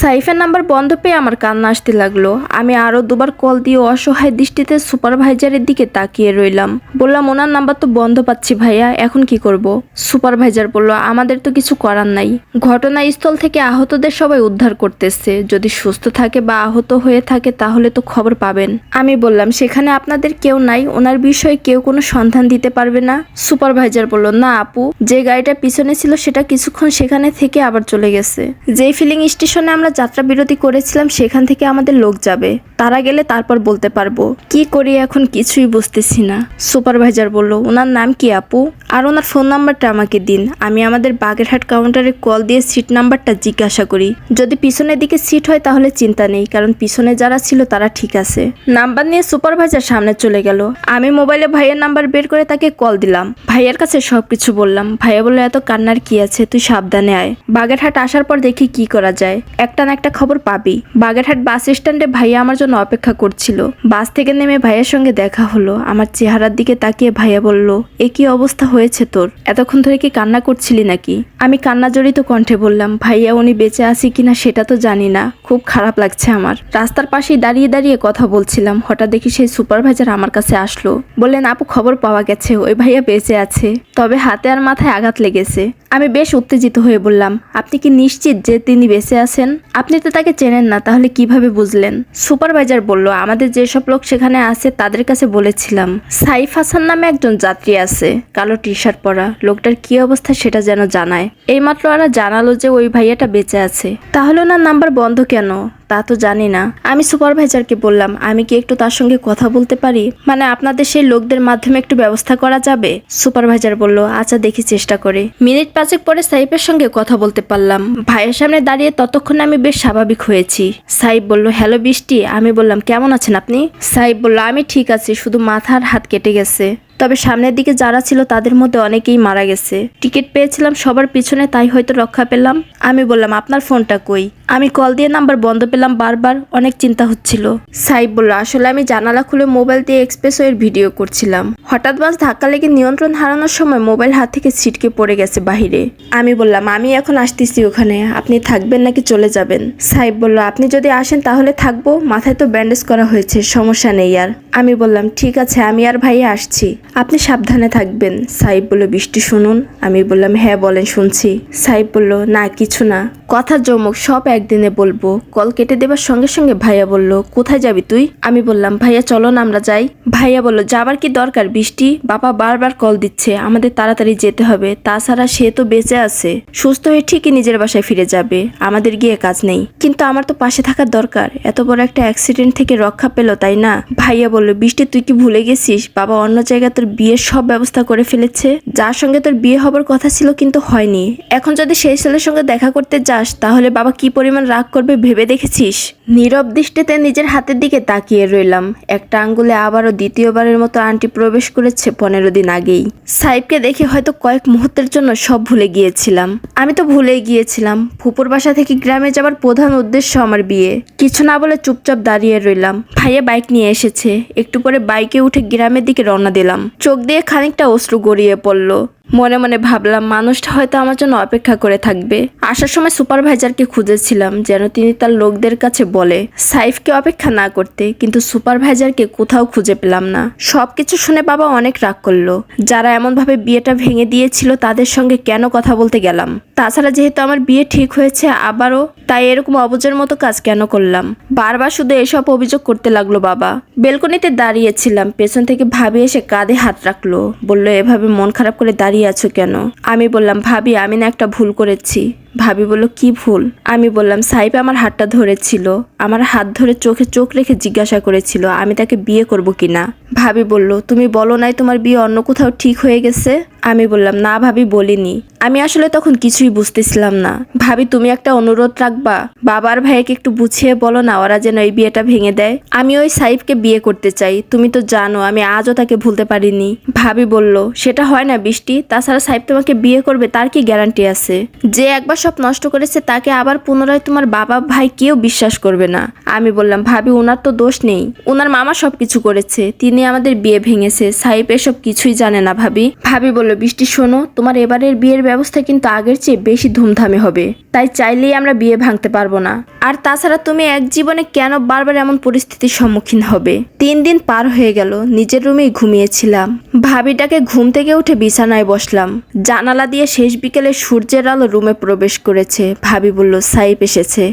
সাইফের number বন্ধ পেয়ে আমার কান্না আসতে লাগল। আমি আরও দুবার কল দিয়ে অসহায় দৃষ্টিতে সুপারভাইজারের দিকে তাকিয়ে রইলাম। বললাম, ওনার নাম্বার তো বন্ধ পাচ্ছি ভাইয়া, এখন কি করব? সুপারভাইজার বলল, আমাদের তো কিছু করার নাই। ঘটনাস্থল থেকে আহতদের সবাই উদ্ধার করতেছে। যদি সুস্থ থাকে বা আহত হয়ে থাকে তাহলে তো খবর পাবেন। আমি বললাম, সেখানে আপনাদের কেউ নাই? ওনার বিষয়ে কেউ কোনো সন্ধান দিতে পারবে না? সুপারভাইজার বলল, না আপু, যে গাড়িটা পিছনে ছিল সেটা কিছুক্ষণ সেখানে থেকে আবার চলে গেছে। যেই ফিলিং স্টেশনে আমরা যাত্রা বিরতি করেছিলাম সেখান থেকে আমাদের লোক যাবে। তারা গেলে তারপর বলতে পারব। কি করি এখন কিছুই বুঝতেছি না। সুপারভাইজার বলল, ওনার নাম কি আপু? আর ওনার ফোন নাম্বারটা আমাকে দিন। আমি আমাদের বাগেরহাট কাউন্টারে কল দিয়ে সিট নাম্বারটা জিজ্ঞাসা করি। যদি পিছনের দিকে সিট হয় তাহলে চিন্তা নেই, কারণ পিছনে যারা ছিল তারা ঠিক আছে। নাম্বার নিয়ে সুপারভাইজার সামনে চলে গেল। আমি মোবাইলে ভাইয়ের নাম্বার বের করে তাকে কল দিলাম। ভাইয়ের কাছে সবকিছু বললাম। ভাইয়া বলল, এত কান্নার কি আছে? তুই সাবধানে আয়। বাগেরহাট আসার পর দেখি কি করা যায়। একটা না একটা খবর পাবি। বাগেরহাট বাস স্ট্যান্ডে ভাইয়া আমার জন্য অপেক্ষা করছিল। বাস থেকে নেমে ভাইয়ের সঙ্গে দেখা হলো। আমার চেহারার দিকে তাকিয়ে ভাইয়া বলল, এ কি অবস্থা হয়েছে তোর? এতক্ষণ ধরে কি কান্না করছিলি নাকি? আমি কান্না জড়িত কণ্ঠে বললাম, ভাইয়া, উনি বেঁচে আছি কিনা সেটা তো জানি না। খুব খারাপ লাগছে আমার। রাস্তার পাশেই দাঁড়িয়ে দাঁড়িয়ে কথা বলছিলাম। হঠাৎ দেখি সেই সুপারভাইজার আমার কাছে আসলো। বললেন, আপু, খবর পাওয়া গেছে। ওই ভাইয়া বেঁচে আছে। তবে হাতে আর মাথায় আঘাত লেগেছে। আমি বেশ উত্তেজিত হয়ে বললাম, আপনি কি নিশ্চিত যে তিনি বেঁচে আছেন? আপনি তো তাকে চেনেন না, তাহলে কীভাবে বুঝলেন? সুপারভাইজার বলল, আমাদের যেসব লোক সেখানে আছে তাদের কাছে বলেছিলাম, সাইফ হাসান নামে একজন যাত্রী আছে, কালো টি শার্ট পরা, লোকটার কি অবস্থা সেটা যেন জানায়। এইমাত্র ওরা জানালো যে ওই ভাইয়াটা বেঁচে আছে। তাহলে ওনার নাম্বার বন্ধ কেন? তা তো জানি না। আমি সুপারভাইজারকে বললাম, আমি কি একটু তার সঙ্গে কথা বলতে পারি? মানে আপনাদের সেই লোকদের মাধ্যমে একটু ব্যবস্থা করা যাবে? সুপারভাইজার বলল আচ্ছা দেখি চেষ্টা করে। মিনিট পাঁচেক পরে সাইফের সঙ্গে কথা বলতে পারলাম। ভাইয়ের সামনে দাঁড়িয়ে ততক্ষণে আমি বেশ স্বাভাবিক হয়েছি। সাইফ বলল, হ্যালো বৃষ্টি। আমি বললাম, কেমন আছেন আপনি? সাইফ বলল, আমি ঠিক আছি, শুধু মাথার হাত কেটে গেছে। তবে সামনের দিকে যারা ছিল তাদের মধ্যে অনেকেই মারা গেছে। টিকিট পেয়েছিলাম, সবার পিছনে তাই হয়তো রক্ষা পেলাম। আমি বললাম, আপনার ফোনটা কই? আমি কল দিয়ে নাম্বার বন্ধ পেলাম বারবার, অনেক চিন্তা হচ্ছিল। সাইব বলল, আসলে আমি জানালা খুলে মোবাইল দিয়ে এক্সপ্রেসওয়ের ভিডিও করছিলাম। হঠাৎ বাস ধাক্কা লেগে নিয়ন্ত্রণ হারানোর সময় মোবাইল হাত থেকে ছিটকে পড়ে গেছে বাহিরে। আমি বললাম, আমি এখন আসতেছি ওখানে, আপনি থাকবেন নাকি চলে যাবেন? সাইব বলল, আপনি যদি আসেন তাহলে থাকব, মাথায় তো ব্যান্ডেজ করা হয়েছে, সমস্যা নেই আর। আমি বললাম, ঠিক আছে, আমি আর ভাইয়া আসছি। আপনি সাবধানে থাকবেন। সাইব বলল, বৃষ্টি শুনুন। আমি বললাম হ্যাঁ বলেন, শুনছি। সাইব বলল, না, কিছু না। কথা জমক সব একদিনে বলব। কল কেটে দেবার সঙ্গে সঙ্গে ভাইয়া বলল, কোথায় যাবি তুই? আমি বললাম, ভাইয়া, চলো না, আমরা যাই। ভাইয়া বলল, যাবার কি দরকার বৃষ্টি? বাবা বারবার কল দিচ্ছে, আমাদের তাড়াতাড়ি যেতে হবে। তাছাড়া সে তো বেঁচে আছে। সুস্থ হয়ে ঠিকই নিজের বাসায় ফিরে যাবে। আমাদের গিয়ে কাজ নেই। কিন্তু আমার তো পাশে থাকার দরকার। এত বড় একটা অ্যাক্সিডেন্ট থেকে রক্ষা পেল, তাই না? ভাইয়া বলল, বৃষ্টি, তুই কি ভুলে গেছিস? বাবা অন্য জায়গায় তোর বিয়ের সব ব্যবস্থা করে ফেলেছে। যার সঙ্গে তোর বিয়ে হবার কথা ছিল কিন্তু হয়নি। এখন যদি সেই ছেলের সঙ্গে দেখা করতে যাস তাহলে বাবা কি পরিমাণ রাগ করবে ভেবে দেখেছিস? নীরব দৃষ্টিতে নিজের হাতের দিকে তাকিয়ে রইলাম। একটা আঙ্গুলে আবারও দ্বিতীয়বারের মতো আন্টি প্রবেশ করেছে পনেরো দিন আগেই। সাইবকে দেখে হয়তো কয়েক মুহূর্তের জন্য সব ভুলে গিয়েছিলাম। আমি তো ভুলেই গিয়েছিলাম। ফুপুর বাসা থেকে গ্রামে যাবার প্রধান উদ্দেশ্য আমার বিয়ে। কিছু না বলে চুপচাপ দাঁড়িয়ে রইলাম। ভাইয়া বাইক নিয়ে এসেছে। একটু পরে বাইকে উঠে গ্রামের দিকে রওনা দিলাম। চোখ দিয়ে খানিকটা অশ্রু গড়িয়ে পড়ল। মনে মনে ভাবলাম, মানুষটা হয়তো আমার জন্য অপেক্ষা করে থাকবে। আসার সময় সুপারভাইজারকে খুঁজেছিলাম, যেন তিনি তার লোকদের কাছে বলে, সাইফকে অপেক্ষা না করতে, কিন্তু সুপারভাইজারকে কোথাও খুঁজে পেলাম না। সবকিছু শুনে বাবা অনেক রাগ করল। যারা এমনভাবে বিয়েটা ভেঙে দিয়েছিল, তাদের সঙ্গে কেন কথা বলতে গেলাম? তাছাড়া যেহেতু আমার বিয়ে ঠিক হয়েছে, আবারও তাই এরকম অবুজের মতো কাজ কেন করলাম? বারবার শুধু এসব অভিযোগ করতে লাগল বাবা। বেলকনিতে দাঁড়িয়েছিলাম, পেছন থেকে ভাবি এসে কাঁধে হাত রাখল। বলল, এভাবে মন খারাপ করে দাঁড়িয়ে আছো কেন? আমি বললাম, ভাবি, আমি না একটা ভুল করেছি। ভাবি বলল, কি ভুল? আমি বললাম সাইব আমার হাতটা ধরেছিল। আমার হাত ধরে চোখে চোখ রেখে জিজ্ঞাসা করেছিল, আমি তাকে বিয়ে করব কিনা? ভাবি বলল, তুমি বলো নাই তোমার বিয়ে অন্য কোথাও ঠিক হয়ে গেছে? আমি বললাম, না ভাবি, বলিনি। আমি আসলে তখন কিছুই বুঝতেছিলাম না। ভাবি, তুমি একটা অনুরোধ রাখবা। বাবার ভাইকে একটু বুঝিয়ে বলো না, ওরা যেন এই বিয়েটা ভেঙে দেয়। আমি ওই সাইফকে বিয়ে করতে চাই। তুমি তো জানো, আমি আজও তাকে ভুলতে পারিনি। ভাবি বলল, সেটা হয় না বৃষ্টি। তাছাড়া সাইফ তোমাকে বিয়ে করবে, তার কি গ্যারান্টি আছে? যে একবার সব নষ্ট করেছে, তাকে আবার পুনরায় তোমার বাবা ভাই কেউ বিশ্বাস করবে না। আমি বললাম, ভাবি ওনার তো দোষ নেই। ওনার মামা সব কিছু করেছে। তিনি আমাদের বিয়ে ভেঙেছে। সাইফ এসব কিছুই জানে না, ভাবি। ভাবি বলল বৃষ্টি শোনো, তোমার এবারের বিয়ের ব্যবস্থা কিন্তু আগের চেয়ে বেশি ধুমধামে হবে। তাই চাইলেই আমরা বিয়ে ভাঙতে পারব না। আর তাছাড়া তুমি এক জীবনে কেন বারবার এমন পরিস্থিতির সম্মুখীন হবে? তিন দিন পার হয়ে গেল, নিজের রুমেই ঘুমিয়েছিলাম। ভাবিটাকে ঘুম থেকে উঠে বিছানায় বসলাম। জানালা দিয়ে শেষ বিকেলে সূর্যের আলো রুমে প্রবেশ করেছে। ভাবি বলল, সাইপ এসেছে।